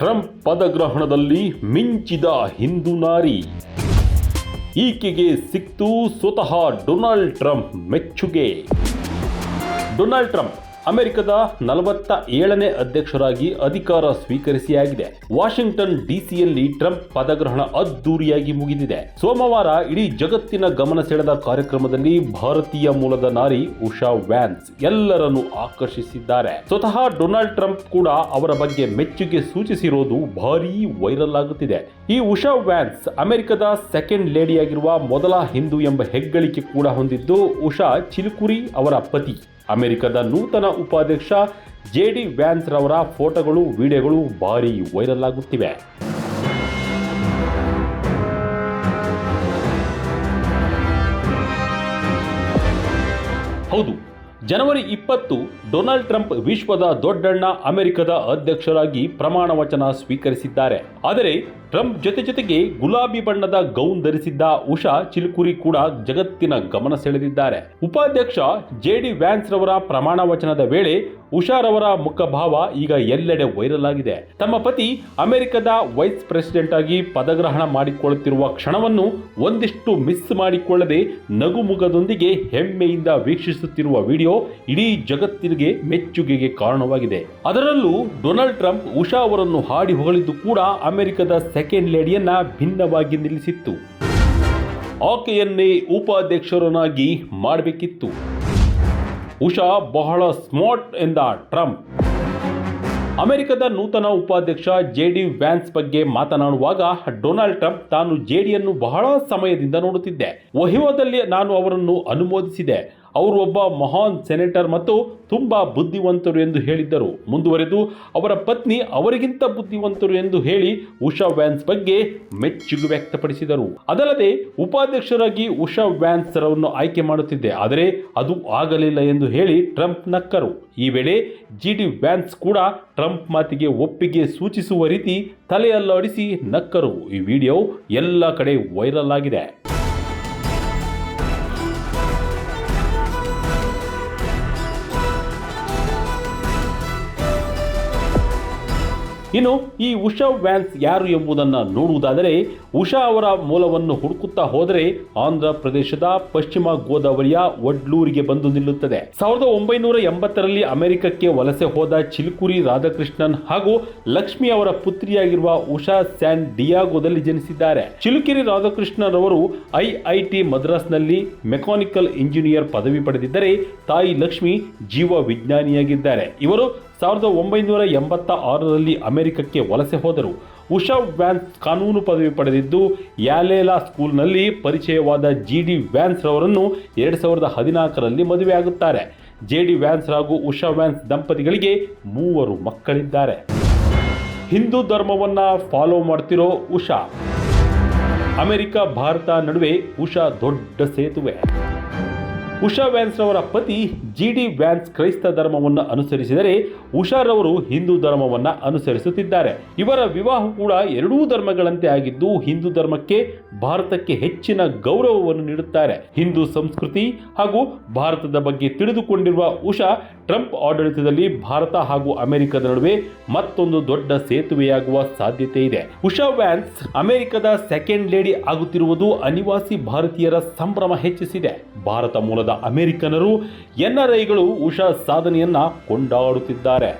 Trump ಪದಗ್ರಹಣದಲ್ಲಿ ಮಿಂಚಿದ Hindu ನಾರಿ. ಈಕೆಗೆ ಸಿಕ್ತು ಸ್ವತಃ ಡೊನಾಲ್ಡ್ ಟ್ರಂಪ್ ಮೆಚ್ಚುಗೆ. ಡೊನಾಲ್ಡ್ ಟ್ರಂಪ್ ಅಮೆರಿಕದ ನಲವತ್ತ ಏಳನೇ ಅಧ್ಯಕ್ಷರಾಗಿ ಅಧಿಕಾರ ಸ್ವೀಕರಿಸಿಯಾಗಿದೆ. ವಾಷಿಂಗ್ಟನ್ ಡಿಸಿಯಲ್ಲಿ ಟ್ರಂಪ್ ಪದಗ್ರಹಣ ಅದ್ದೂರಿಯಾಗಿ ಮುಗಿದಿದೆ. ಸೋಮವಾರ ಇಡೀ ಜಗತ್ತಿನ ಗಮನ ಸೆಳೆದ ಕಾರ್ಯಕ್ರಮದಲ್ಲಿ ಭಾರತೀಯ ಮೂಲದ ನಾರಿ ಉಷಾ ವ್ಯಾನ್ಸ್ ಎಲ್ಲರನ್ನು ಆಕರ್ಷಿಸಿದ್ದಾರೆ. ಸ್ವತಃ ಡೊನಾಲ್ಡ್ ಟ್ರಂಪ್ ಕೂಡ ಅವರ ಬಗ್ಗೆ ಮೆಚ್ಚುಗೆ ಸೂಚಿಸಿರೋದು ಭಾರೀ ವೈರಲ್ ಆಗುತ್ತಿದೆ. ಈ ಉಷಾ ವ್ಯಾನ್ಸ್ ಅಮೆರಿಕದ ಸೆಕೆಂಡ್ ಲೇಡಿಯಾಗಿರುವ ಮೊದಲ ಹಿಂದೂ ಎಂಬ ಹೆಗ್ಗಳಿಕೆ ಕೂಡ ಹೊಂದಿದ್ದು, ಉಷಾ ಚಿಲುಕುರಿ ಅವರ ಪತಿ. ಅಮೆರಿಕದ ನೂತನ ಉಪಾಧ್ಯಕ್ಷ ಜೆ ಡಿ ವ್ಯಾನ್ಸ್ ರವರ ಫೋಟೋಗಳು ವಿಡಿಯೋಗಳು ಭಾರಿ ವೈರಲ್ ಆಗುತ್ತಿವೆ. ಹೌದು ಜನವರಿ ಇಪ್ಪತ್ತು ಡೊನಾಲ್ಡ್ ಟ್ರಂಪ್ ವಿಶ್ವದ ದೊಡ್ಡಣ್ಣ ಅಮೆರಿಕದ ಅಧ್ಯಕ್ಷರಾಗಿ ಪ್ರಮಾಣ ವಚನ ಸ್ವೀಕರಿಸಿದ್ದಾರೆ. ಆದರೆ ಟ್ರಂಪ್ ಜೊತೆ ಜೊತೆಗೆ ಗುಲಾಬಿ ಬಣ್ಣದ ಗೌನ್ ಧರಿಸಿದ್ದ ಉಷಾ ಚಿಲ್ಕುರಿ ಕೂಡ ಜಗತ್ತಿನ ಗಮನ ಸೆಳೆದಿದ್ದಾರೆ. ಉಪಾಧ್ಯಕ್ಷ ಜೆ ಡಿ ವ್ಯಾನ್ಸ್ ರವರ ಪ್ರಮಾಣ ವಚನದ ವೇಳೆ ಉಷಾರವರ ಮುಖಭಾವ ಈಗ ಎಲ್ಲೆಡೆ ವೈರಲ್ ಆಗಿದೆ. ತಮ್ಮ ಪತಿ ಅಮೆರಿಕದ ವೈಸ್ ಪ್ರೆಸಿಡೆಂಟ್ ಆಗಿ ಪದಗ್ರಹಣ ಮಾಡಿಕೊಳ್ಳುತ್ತಿರುವ ಕ್ಷಣವನ್ನು ಒಂದಿಷ್ಟು ಮಿಸ್ ಮಾಡಿಕೊಳ್ಳದೆ ನಗುಮುಗದೊಂದಿಗೆ ಹೆಮ್ಮೆಯಿಂದ ವೀಕ್ಷಿಸುತ್ತಿರುವ ವಿಡಿಯೋ ಇಡೀ ಜಗತ್ತಿಗೆ ಮೆಚ್ಚುಗೆಗೆ ಕಾರಣವಾಗಿದೆ. ಅದರಲ್ಲೂ ಡೊನಾಲ್ಡ್ ಟ್ರಂಪ್ ಉಷಾ ಅವರನ್ನು ಹಾಡಿ ಹೊಗಳಿದ್ದು ಕೂಡ ಅಮೆರಿಕದ ಸೆಕೆಂಡ್ ಲೇಡಿಯನ್ನ ಭಿನ್ನವಾಗಿ ನಿಲ್ಲಿಸಿತ್ತು. ಆಕೆಯನ್ನೇ ಉಪಾಧ್ಯಕ್ಷರನ್ನಾಗಿ ಮಾಡಬೇಕಿತ್ತು. ಉಷಾ ಬಹಳ ಸ್ಮಾರ್ಟ್ ಎಂದ ಟ್ರಂಪ್. ಅಮೆರಿಕದ ನೂತನ ಉಪಾಧ್ಯಕ್ಷ ಜೆ ಡಿ ವ್ಯಾನ್ಸ್ ಬಗ್ಗೆ ಮಾತನಾಡುವಾಗ ಡೊನಾಲ್ಡ್ ಟ್ರಂಪ್ ತಾನು ಜೆಡಿಯನ್ನು ಬಹಳ ಸಮಯದಿಂದ ನೋಡುತ್ತಿದ್ದೆ. ಒಹಿಯೋದಲ್ಲಿ ನಾನು ಅವರನ್ನು ಅನುಮೋದಿಸಿದೆ. ಅವರು ಒಬ್ಬ ಮಹಾನ್ ಸೆನೆಟರ್ ಮತ್ತು ತುಂಬ ಬುದ್ಧಿವಂತರು ಎಂದು ಹೇಳಿದ್ದರು. ಮುಂದುವರೆದು ಅವರ ಪತ್ನಿ ಅವರಿಗಿಂತ ಬುದ್ಧಿವಂತರು ಎಂದು ಹೇಳಿ ಉಷಾ ವ್ಯಾನ್ಸ್ ಬಗ್ಗೆ ಮೆಚ್ಚುಗೆ ವ್ಯಕ್ತಪಡಿಸಿದರು. ಅದಲ್ಲದೆ ಉಪಾಧ್ಯಕ್ಷರಾಗಿ ಉಷಾ ವ್ಯಾನ್ಸ್ ರವನ್ನು ಆಯ್ಕೆ ಮಾಡುತ್ತಿದ್ದೆ. ಆದರೆ ಅದು ಆಗಲಿಲ್ಲ ಎಂದು ಹೇಳಿ ಟ್ರಂಪ್ ನಕ್ಕರು. ಈ ವೇಳೆ ಜಿ ಡಿ ವ್ಯಾನ್ಸ್ ಕೂಡ ಟ್ರಂಪ್ ಮಾತಿಗೆ ಒಪ್ಪಿಗೆ ಸೂಚಿಸುವ ರೀತಿ ತಲೆಯಲ್ಲಾಡಿಸಿ ನಕ್ಕರು. ಈ ವಿಡಿಯೋ ಎಲ್ಲ ಕಡೆ ವೈರಲ್ ಆಗಿದೆ. ಇನ್ನು ಈ ಉಷಾ ವ್ಯಾನ್ಸ್ ಯಾರು ಎಂಬುದನ್ನು ನೋಡುವುದಾದರೆ ಉಷಾ ಅವರ ಮೂಲವನ್ನು ಹುಡುಕುತ್ತಾ ಹೋದರೆ ಆಂಧ್ರ ಪ್ರದೇಶದ ಪಶ್ಚಿಮ ಗೋದಾವರಿಯ ವಡ್ಲೂರಿಗೆ ಬಂದು ನಿಲ್ಲುತ್ತದೆ. ಸಾವಿರದ ಒಂಬೈನೂರ ಎಂಬತ್ತರಲ್ಲಿ ಅಮೆರಿಕಕ್ಕೆ ವಲಸೆ ಹೋದ ಚಿಲ್ಕುರಿ ರಾಧಾಕೃಷ್ಣನ್ ಹಾಗೂ ಲಕ್ಷ್ಮಿ ಅವರ ಪುತ್ರಿಯಾಗಿರುವ ಉಷಾ ಸ್ಯಾನ್ ಡಿಯಾಗೋದಲ್ಲಿ ಜನಿಸಿದ್ದಾರೆ. ಚಿಲುಕಿರಿ ರಾಧಾಕೃಷ್ಣನ್ ಅವರು ಐಐಟಿ ಮದ್ರಾಸ್ನಲ್ಲಿ ಮೆಕ್ಯಾನಿಕಲ್ ಇಂಜಿನಿಯರ್ ಪದವಿ ಪಡೆದಿದ್ದರೆ ತಾಯಿ ಲಕ್ಷ್ಮಿ ಜೀವ ವಿಜ್ಞಾನಿಯಾಗಿದ್ದಾರೆ. ಇವರು ಸಾವಿರದ ಒಂಬೈನೂರ ಎಂಬತ್ತ ಆರರಲ್ಲಿ ಅಮೆರಿಕಕ್ಕೆ ವಲಸೆ ಹೋದರು. ಉಷಾ ವ್ಯಾನ್ಸ್ ಕಾನೂನು ಪದವಿ ಪಡೆದಿದ್ದು, ಯಾಲೇಲಾ ಸ್ಕೂಲ್ನಲ್ಲಿ ಪರಿಚಯವಾದ ಜಿ ಡಿ ವ್ಯಾನ್ಸ್ ರವರನ್ನು ಎರಡು ಸಾವಿರದ ಹದಿನಾಲ್ಕರಲ್ಲಿ ಮದುವೆಯಾಗುತ್ತಾರೆ. ಜೆ ಡಿ ವ್ಯಾನ್ಸ್ ಹಾಗೂ ಉಷಾ ವ್ಯಾನ್ಸ್ ದಂಪತಿಗಳಿಗೆ ಮೂವರು ಮಕ್ಕಳಿದ್ದಾರೆ. ಹಿಂದೂ ಧರ್ಮವನ್ನು ಫಾಲೋ ಮಾಡ್ತಿರೋ ಉಷಾ. ಅಮೆರಿಕ, ಭಾರತ ನಡುವೆ ಉಷಾ ದೊಡ್ಡ ಸೇತುವೆ. ಉಷಾ ವ್ಯಾನ್ಸ್ ರವರ ಪತಿ ಜಿ ಡಿ ವ್ಯಾನ್ಸ್ ಕ್ರೈಸ್ತ ಧರ್ಮವನ್ನು ಅನುಸರಿಸಿದರೆ ಉಷಾರವರು ಹಿಂದೂ ಧರ್ಮವನ್ನು ಅನುಸರಿಸುತ್ತಿದ್ದಾರೆ. ಇವರ ವಿವಾಹ ಕೂಡ ಎರಡೂ ಧರ್ಮಗಳಂತೆ ಆಗಿದ್ದು ಹಿಂದೂ ಧರ್ಮಕ್ಕೆ ಭಾರತಕ್ಕೆ ಹೆಚ್ಚಿನ ಗೌರವವನ್ನು ನೀಡುತ್ತಾರೆ. ಹಿಂದೂ ಸಂಸ್ಕೃತಿ ಹಾಗೂ ಭಾರತದ ಬಗ್ಗೆ ತಿಳಿದುಕೊಂಡಿರುವ ಉಷಾ ಟ್ರಂಪ್ ಆಡಳಿತದಲ್ಲಿ ಭಾರತ ಹಾಗೂ ಅಮೆರಿಕದ ನಡುವೆ ಮತ್ತೊಂದು ದೊಡ್ಡ ಸೇತುವೆಯಾಗುವ ಸಾಧ್ಯತೆ ಇದೆ. ಉಷಾ ವ್ಯಾನ್ಸ್ ಅಮೆರಿಕದ ಸೆಕೆಂಡ್ ಲೇಡಿ ಆಗುತ್ತಿರುವುದು ಅನಿವಾಸಿ ಭಾರತೀಯರ ಸಂಭ್ರಮ ಹೆಚ್ಚಿಸಿದೆ. ಭಾರತ ಮೂಲದ ಅಮೆರಿಕನರು ಎನ್ಆರ್ಐಗಳು ಉಷಾ ಸಾಧನೆಯನ್ನ ಕೊಂಡಾಡುತ್ತಿದ್ದಾರೆ.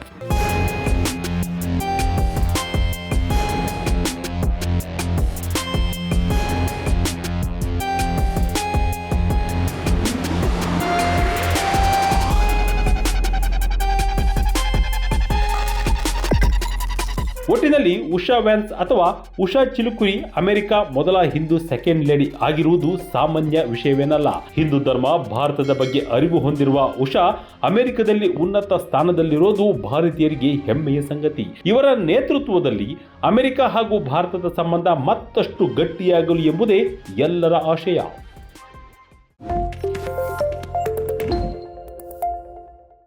ಒಟ್ಟಿನಲ್ಲಿ ಉಷಾ ವ್ಯಾನ್ಸ್ ಅಥವಾ ಉಷಾ ಚಿಲುಕುರಿ ಅಮೆರಿಕ ಮೊದಲ ಹಿಂದೂ ಸೆಕೆಂಡ್ ಲೇಡಿ ಆಗಿರುವುದು ಸಾಮಾನ್ಯ ವಿಷಯವೇನಲ್ಲ. ಹಿಂದೂ ಧರ್ಮ ಭಾರತದ ಬಗ್ಗೆ ಅರಿವು ಹೊಂದಿರುವ ಉಷಾ ಅಮೆರಿಕದಲ್ಲಿ ಉನ್ನತ ಸ್ಥಾನದಲ್ಲಿರೋದು ಭಾರತೀಯರಿಗೆ ಹೆಮ್ಮೆಯ ಸಂಗತಿ. ಇವರ ನೇತೃತ್ವದಲ್ಲಿ ಅಮೆರಿಕ ಹಾಗೂ ಭಾರತದ ಸಂಬಂಧ ಮತ್ತಷ್ಟು ಗಟ್ಟಿಯಾಗಲಿ ಎಂಬುದೇ ಎಲ್ಲರ ಆಶಯ.